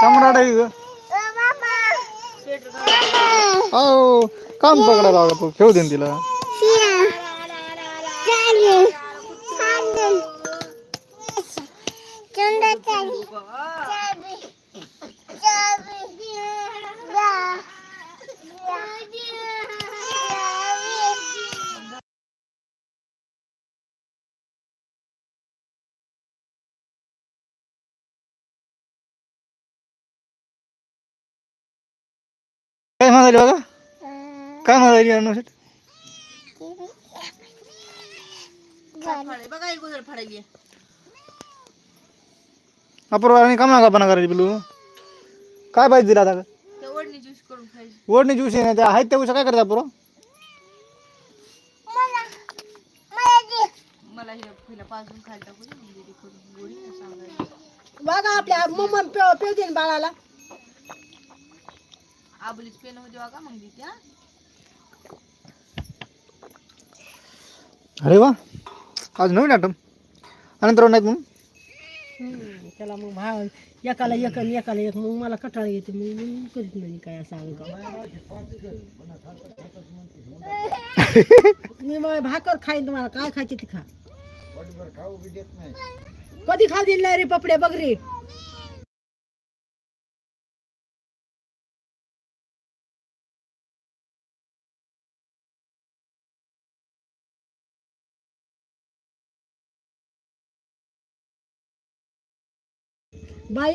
सम्राट आहे हो काम पकडायला लागला तू खेळू दे तिला म्हणाली बघा काय म्हणाली अनु शेट बघा एक गुजर फाडायली अपूर्वाने का मागापणा करायची पिलू काय पाहिजे तिला आता ओढणी ज्यूस करून खायची ओढणी ज्यूस आहे ना त्या आहेत तो गोष्टी काय करतात अपूर्व मला हिला पहिला पाजून खायला टाकू दे, म्हणजे ती गोडी सांगायला बघा आपल्या मम्मा पेव पेवते ना बाळाला ಆ ಬುಲಿಚ್ಪೇನ್ मंगी क्या अरे वाह आज नवीन आटम अनंतराव नाहीत म्हणून हम्म, त्याला या भाव या एक आणि एकाला एक मग मला कटाळा येते मग मी करीत नाही काय असं अंग मी मग भाकर खाईन तुम्हाला काय खायचे ते खा कधी खाऊ दिली नाही रे पपडे बगरी বাই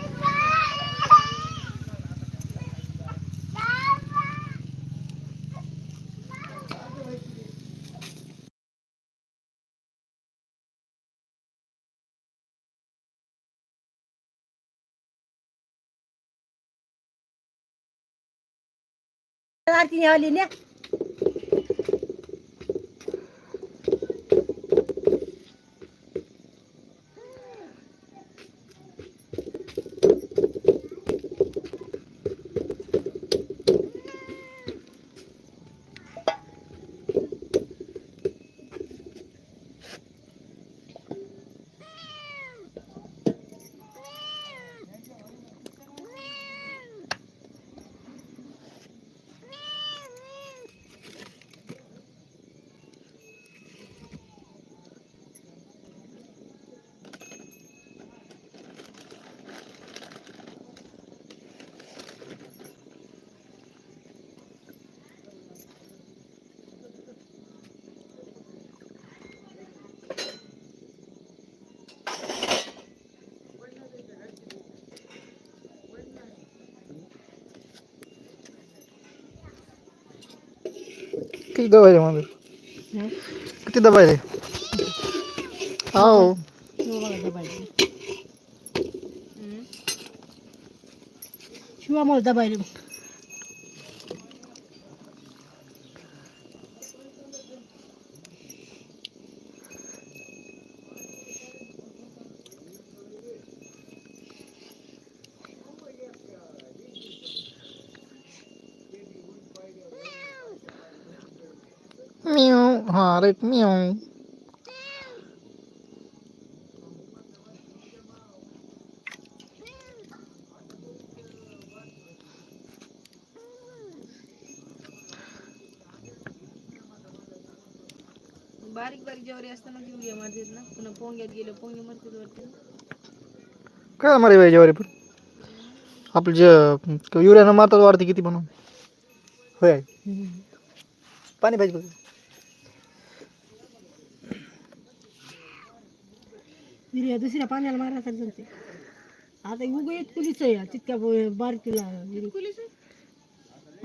Mardin haline किती गाव आहे रे मंदिर किती दबाय रे हो शिवामुळे दबायले मी miyav. बारीक बारीक जेवारी असताना घेऊया मारतात ना पुन्हा पोंग्यात गेलं पोंगे मरतात वाटतं काय मारे बाई जेवारी पण आपलं जे युरियानं मारतात वाढते किती म्हणून होय पाणी पाहिजे या दुसऱ्या पाण्याला मारायला जमते आता उग इतकुलीच आहे तितक्या बारकीला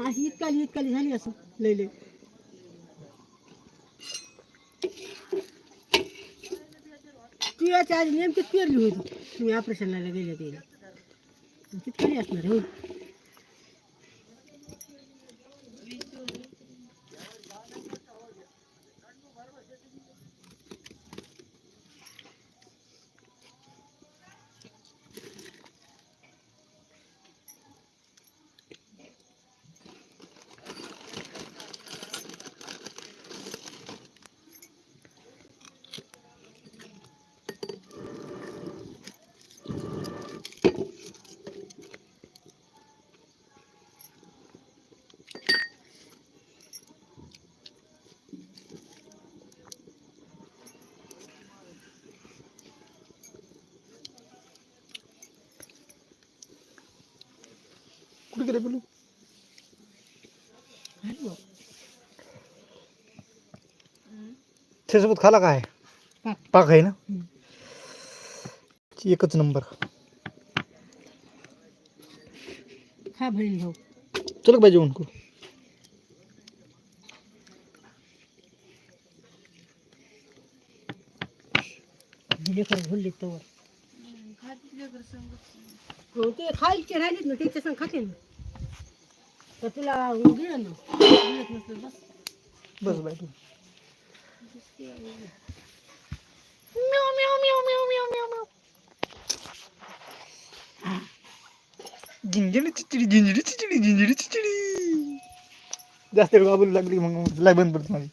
अशी इतकाली इतकाली झाली असं लय लय तुयाची आधी नेमकीच पेरली होती तुम्ही ऑपरेशनला गेल्या तिला तितकाली असणार हो कुठे गेले पिलू त्यासोबत खाला काय पाक है ना एकच नंबर खा बहीण भाऊ चल पाहिजे उनको लेकर भुलले तवर खातील लेकर संग हो ते खायचे राहिलेत ना त्याच्या संग खाते ना तुला बस बस तू जास्त वेळ लागली मग लाय बंद पडत माझी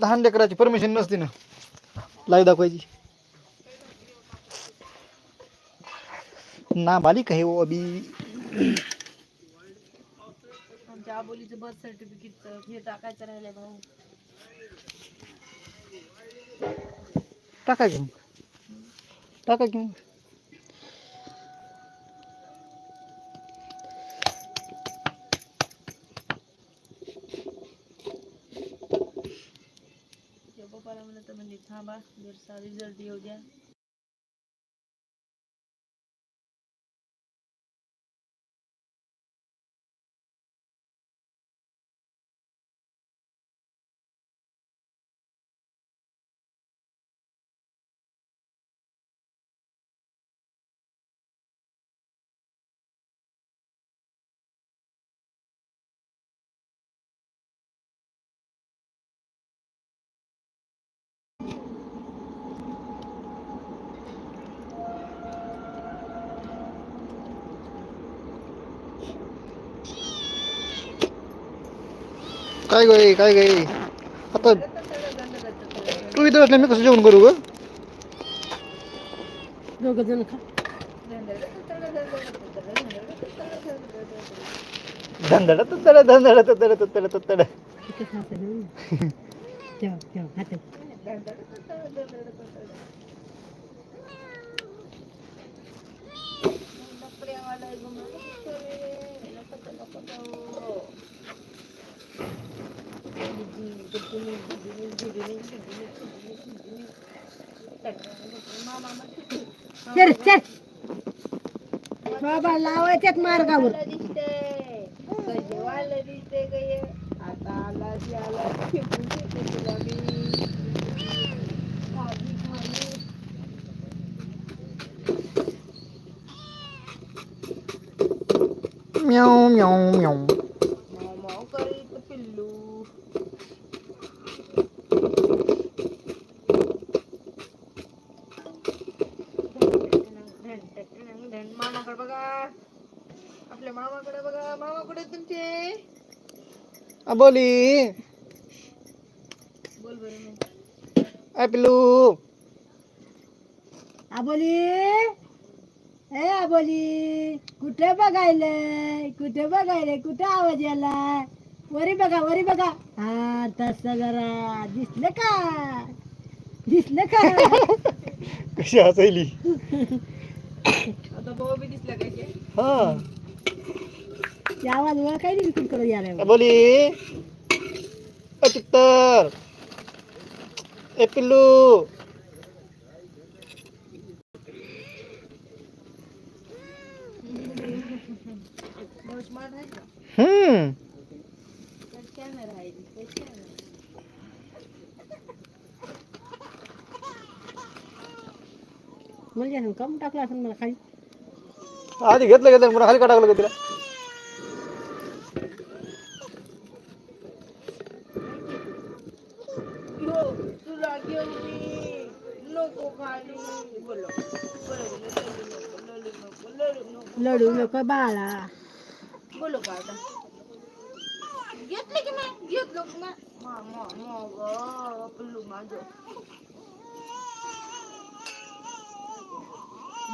लहान लेकराची परमिशन नसते ना लाय दाखवायची नाबालिग है वो अभी आमच्या आबोलीचं बर्थ सर्टिफिकेटचं हे टाकायचं राहिलंय भाऊ टाका घेऊन काय गं काय गाई आता तू इथं असल्या मी कसं जेवण करू ग दोघ जण खा धंदड तड धंदड तड तड तड Thank you. बाबा लावायच्यात मार्गावर म्याऊ म्याऊ म्याऊ બોલી આ ए कुठे कुठे कुठे आवाज आला वरी बघा वरी बघा हा तस जरा दिसलं का दिसलं का कशी हसायली आता हा बोली चित्तर ए पिल्लू हम्म कम टाकला असेल मला खाली आधी घेतलं मला खाली का टाकलं तिला લડુ લોકો બાળા બોલો કાકા એટલે કે મેં ગીત લોકો માં મા મા મા ગો પેલું માં જો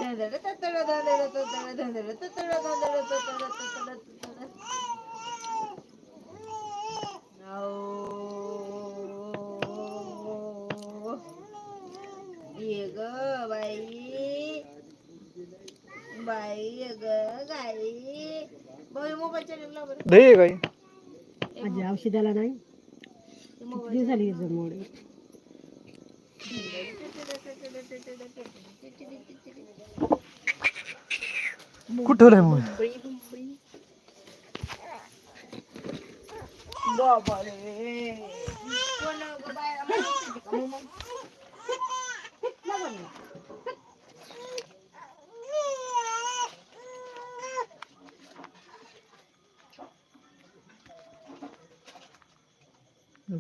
દાદા તતડા દાદા તતડા દાદા તતડા દાદા તતડા તતડા તતડા ग बाई बाई ग गाई बाई मोबाईलच्या लागला बरं दही गाई माझ्या औषधाला नाही किती झाली जमोड कुठं ठेवलंय मग बाबा रे कोण बाय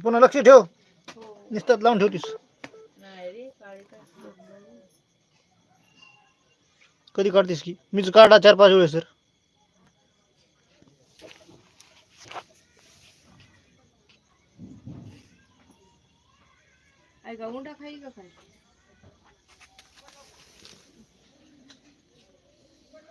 पुनः लक्ष्य ठेव निस्तात लावून ठेवतीस कधी काढतीस की मीच काढा चार पाच वेळेस सर ऐका उंडा खाईल का काय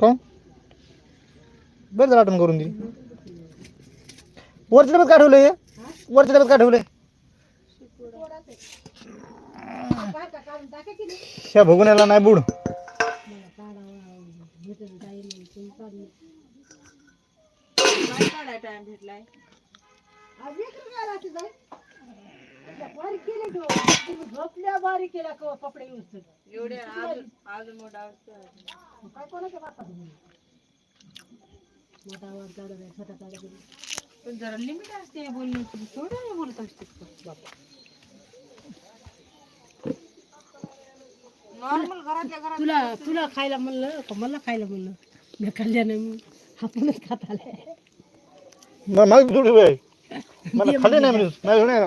कोण बरं जरा आठवण करून दिली वरच्या डब्यात काय ठेवलंय वरच्या डब्यात काय ठेवलंय ह्या भोगण्याला नाही बुड एवढे आज आज मोठा जरा लिमिट असते बोलण्याची थोडं बोलत असते नॉर्मल घरातल्या घरात तुला तुला खायला म्हणलं मला खायला म्हणलं मी खाल्ल्या नाही आपणच खात आलाय मला खाल्ले नाही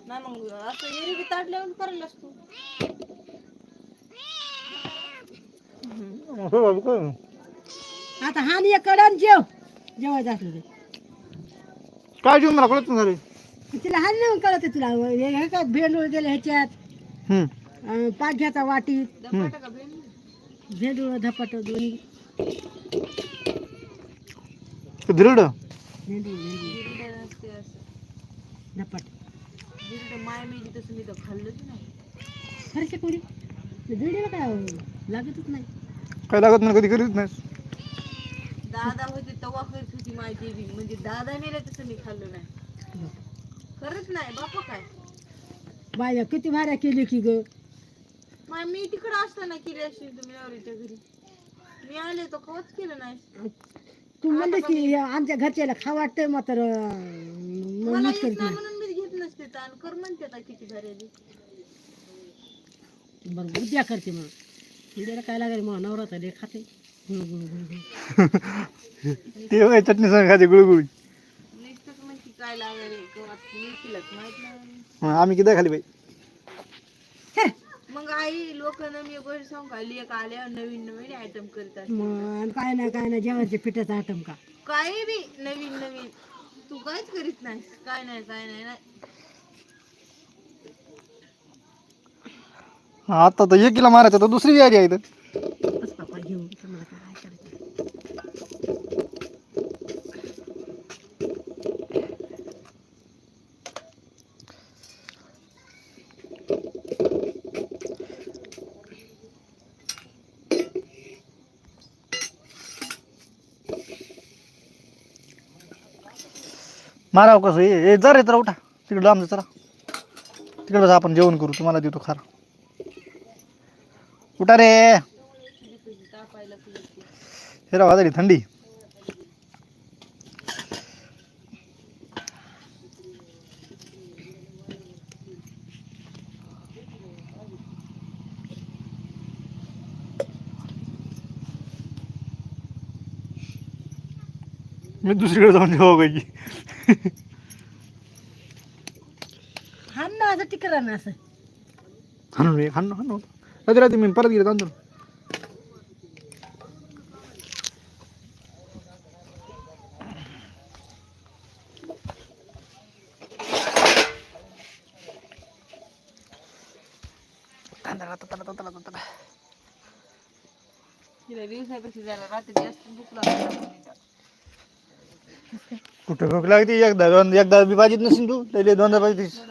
नाही मग असं एरवी करेल असतो हो, आता हा आणि कडा जेव जेवायचं असलं ते काय जेवण मला कळत नाही तिला हान नाही कळत तुला हे भेंडूळ दिले ह्याच्यात पाच घ्याचा पाठ्याचा वाटीत भेंडूळ धपाट दोन्ही धपाट जिरडं माय मी तसं मी तर खाल्लंच नाही खरंच कोणी जिरडीला काय लागतच नाही काय लागत नाही कधी करीत नाही दादा होते तेव्हा करत होती माझी बी म्हणजे दादा नेलं तसं मी खाल्लं नाही खरंच नाही बापा काय बाया किती भाऱ्या केली की ग माय मी तिकडं ना केली अशी तुम्ही नवरीच्या घरी मी आले तर कवच केलं नाही तू म्हणलं की आमच्या घरच्याला खा वाटतंय मात्र मला येत नाही म्हणून ताण कर म्हणते आता किती झालेली बर उद्या करते मग उद्याला काय लागेल मग नवरा तर लय खाते ते होय चटणी सांग खाते गुळगुळी नुसतंच म्हणते काय लागेल गव्हात मी तिलाच माहित नाही हं, आम्ही किती खाली बाई मग आई लोक ना मी एक गोष्ट सांगू का लेक आल्या नवीन नवीन आयटम करतात मग काय नाही काय नाही जेवणचे पिठाचा आटम का काही बी नवीन नवीन तू काहीच करीत नाहीस काय नाही काय नाही ना आता तर एकीला मारायचं तर दुसरी विहारी आहे इथं. माराव कसं हे ए, जरा उठा तिकडं लांब जरा तिकडं आपण जेवण करू तुम्हाला देतो खार कुठं रे हे राव झाली थंडी मी दुसरीकडे जाऊन जेव्हा पाहिजे खान ना असं टिकरा ना असं हाणून हाणून हाणून Espérate, espérate, me empara directando. Y le digo que pues, si de la rata ya un la rata. ¿Qué es que la te ¿Ya ¿Ya te ¿Ya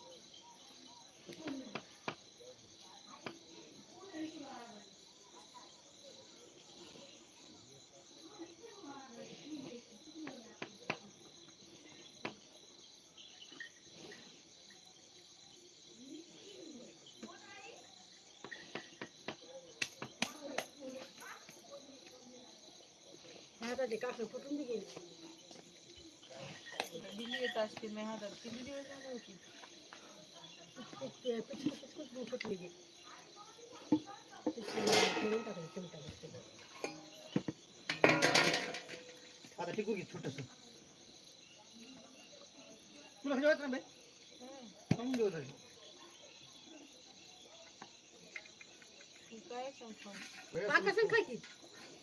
कासं फुटून बी गेली दिली येत असतील मी हातात किती दिवस झाले होती पिचकूच पिचकूच फुटली गेली ठेवून टाकायचं ठेवून टाकायचं आता टिकू घे छोटस तुला जेवत ना बाई सांगून देऊ काय सांग पाका सांग काय की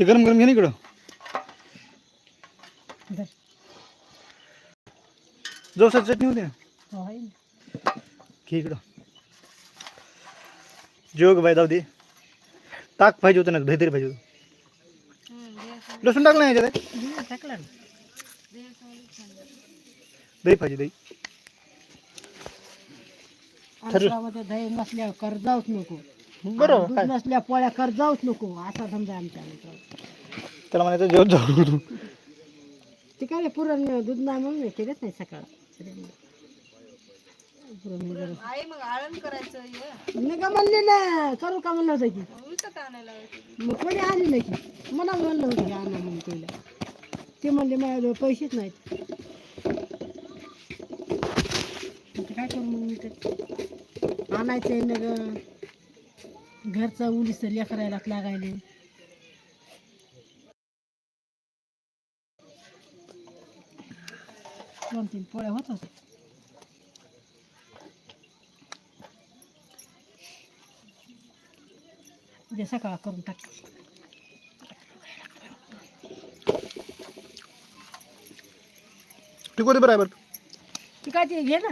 ये गरम गरम घे हाँ ना इकडं जवसाची चटणी होती ना घे इकडं जेव बाय ताक पाहिजे होतं ना भेदरी पाहिजे होतं लसूण टाकलं नाही दही पाहिजे दही दही बरोबर काय? नसल्या पोळ्या कर जाऊच नको असा समजा आमच्या आमचा त्याला म्हणायचं जेवत जाऊ ते काय रे पुरण दूध नाही म्हणून हे केलंच नाही सकाळ पुरण वगैरे. मग आळण करायचं ये का म्हणले ना करू का म्हणलं होतं की आणायला मग कोणी आली नाही की मला म्हणलं होतं की आणा म्हणून पहिलं ते म्हणले माझ्याजवळ पैसेच नाहीत काय करू मग मी तर आणायचं आहे ना ग घरचा उलीस लेकरायला लागायले दोन तीन पोळ्या होत उद्या सकाळ करून टाक होते बरोबर ठीक आहे घे ना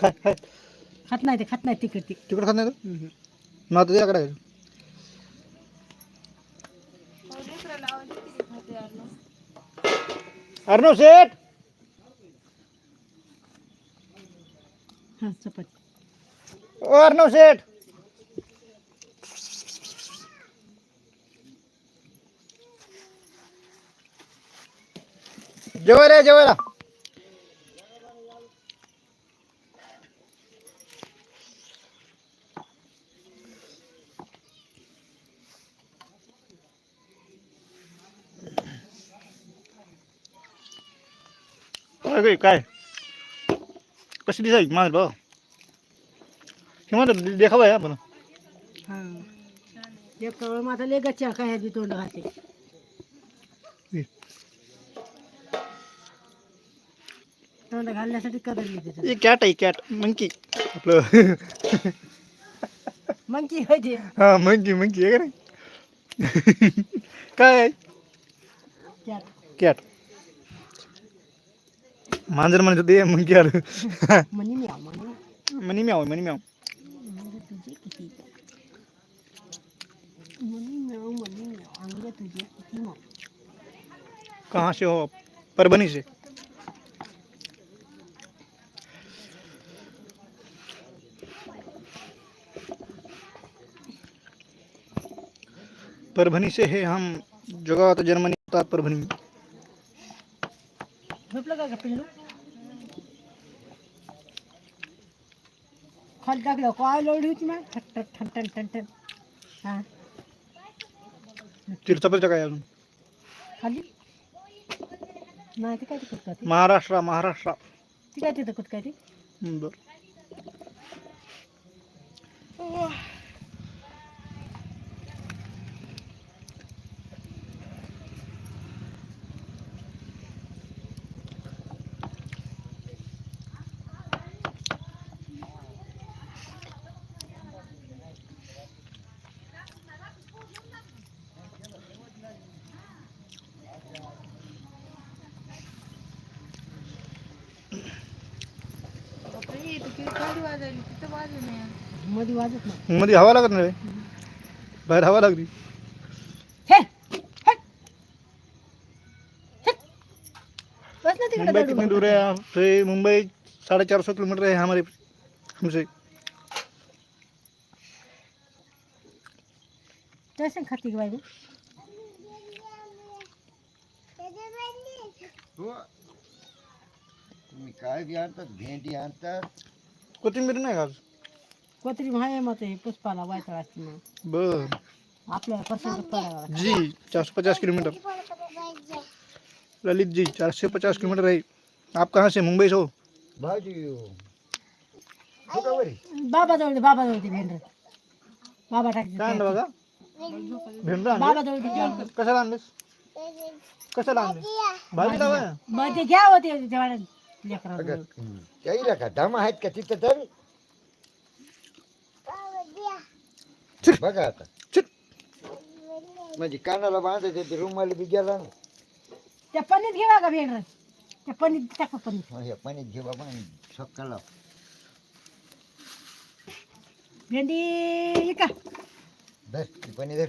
खात नाही ते खात नाही तिकड तिकड खात नाही ना तुझ्या आता तुझ्याकडे अर्णव शेठ हा ओ अर्णव शेठ जेवायला जेवायला रे काय कशी दिसायची मार आपण काय तोंड तोंड घालण्यासाठी कदर कॅट आहे कॅट मंकी आपलं मंकी मंकी मंकी आहे का काय कॅट कॅट मांजर मांजर दे मुंगी आल मनी में आओ मनी में आओ मनी में आओ कहाँ से हो आप परबनी से परभनी से है हम जगह तो जर्मनी परभनी में झोपलं का पिल्लू खाली टाकलं काय लोडी होती मग ठन ठन ठन ठन ठन हा तीर्थापतीचं काय अजून खाली नाही ती काय तिकट महाराष्ट्र महाराष्ट्र ती काय तिथं कुठ काय मध्ये हवा रही है बाहर हवा लागली मुंबई कितनी दूर है तो मुंबई साढ़े चार सौ किलोमीटर है हमारे हमसे कैसे खाती भाई तुम्ही काय बी आणतात भेंडी आणतात कोथिंबीर नाही का कोत्री माय मत पुष्पाला वायतळा बर आपल्या पर्सेंट पडावा जी चार सौ पचास किलोमीटर ललित जी चार सौ पचास किलोमीटर है आप कहाँ से मुंबई से हो भाजी हो बाबा दौड़ बाबा दौड़ती भेंडर बाबा टाक काय आणलं बाबा भेंडा बाबा दौड़ती दिस कैसा कशाला दिस भाजी क्या होती है जवान लेकर आओ क्या ही लगा दम है क्या चीज़ तर बघा आता म्हणजे कानाला बांधायचं ते रुमाल बी गेला ना त्या पनीत घेवा का वेगळं त्या पनीत टाका पनीत हे पाणी घे बाबा आणि सकाळला भेंडी इका धर ती पाणी धर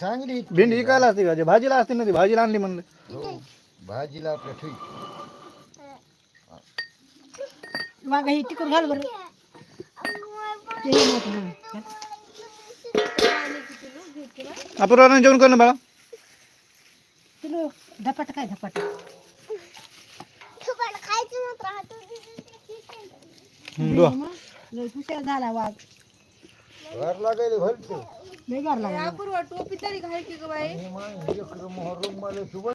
चांगली भेंडी विकायला असते का जे भाजीला असते ना ती भाजीला आणली म्हणलं हो भाजीला आपल्या ठेवी वागा हे टिकून घाल बरं ಅಪೂರ್ವನ ಜೋನ್ ಕೊನೆ ಬಾಳ ತಿಲು ದಪಟ ಕೈ ದಪಟ ದಪಟ ಕೈ ತಿನ ರಾತು ಹ್ಮ್ ಲೈ ಹುಷಾರ झाला वाघ घर लागले भलते नाही घर लागले अपूर्व टोपी तरी घाल की ग बाई मी मा एक मोहरम मला